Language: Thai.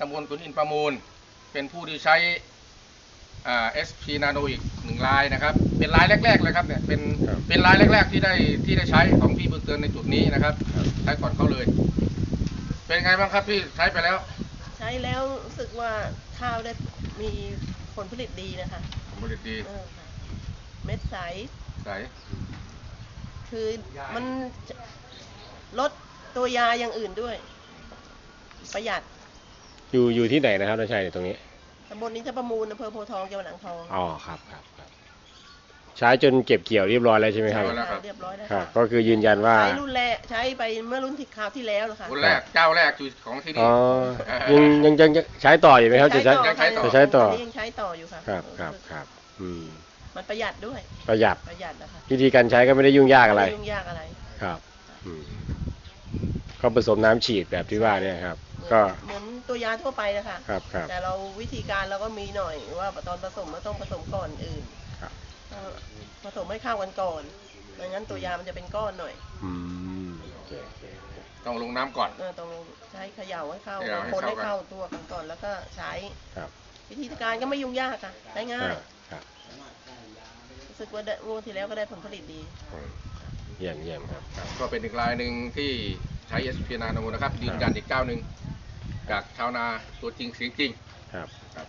ตำบลขุนอินทร์ประมูล เป็นผู้ที่ใช้อ่า SP Nano อีกหนึ่งลายนะครับ เป็นลายแรกๆเลยครับเนี่ยเป็นครับเป็นลายแรก ๆ ที่ได้ที่ได้ใช้ของพี่บุญเตือนในจุดนี้นะครับใช้ก่อนเขาเลย เป็นไงบ้างครับพี่ใช้ไปแล้ว ใช้แล้วรู้สึกว่าข้าวได้มีผลผลิตดีนะคะผลผลิตดีเออค่ะเม็ดใสใสคือมันจะลดตัวยาอย่างอื่นด้วย ประหยัด อยู่อยู่ที่ไหนนะครับน้าชัยเนี่ยตรงนี้ ตำบลนี้จะประมูลอำเภอโพธิ์ทองจังหวัดอ่างทองอ๋อครับครับครับใช้จนเก็บเกี่ยวเรียบร้อยแล้วใช่ไหมครับ ใช่ค่ะเรียบร้อยแล้วครับ ค่ะก็คือยืนยันว่า ใช้รุ่นแรกใช้ไปเมื่อรุ่นที่คราวที่แล้วนะคะคนแรกเจ้าแรกคือของที่อ๋นี่อยังยังยังใช้ต่ออยู่ไหมครับ จะใช้ ยังใช้ต่อ จะใช้ต่อนนี้ยังใช้ต่ออยู่ค่ะครับครับครับอืมมันประหยัดด้วย ประหยัดประหยัดนะคะวิธีการใช้ก็ไม่ได้ยุ่งยากอะไร ม่ยุ่งยากอะไรครับอืมก็ผสมน้ำฉีดแบบที่ว่าเนี่ยครับ ก็ เหมือน ตัวยาทั่วไปนะคะครับครับ แต่เราวิธีการเราก็มีหน่อยว่าตอนผสมเราต้องผสมก่อนอื่นครับ เอ่อผสมให้เข้ากันก่อนไม่งั้นตัวยามันจะเป็นก้อนหน่อยอืมโอเคโอเคต้องลงน้ำก่อน เออต้องใช้เขย่าให้เข้าเขย่าให้คนเข้าให้กันเข้าตัวกันก่อนแล้วก็ใช้ครับวิธีการก็ไม่ยุ่งยากค่ะใช้ง่ายครับรู้สึกว่าได้งวดที่แล้วก็ได้ผลผลิตดี อืมเยี่ยมเยี่ยมครับ ครับก็เป็นอีกรายหนึ่งที่ใช้ SP Nano นะครับยืนยันอีกเจ้าหนึ่ง จากชาวนาตัวจริงเสียงจริงครับครับ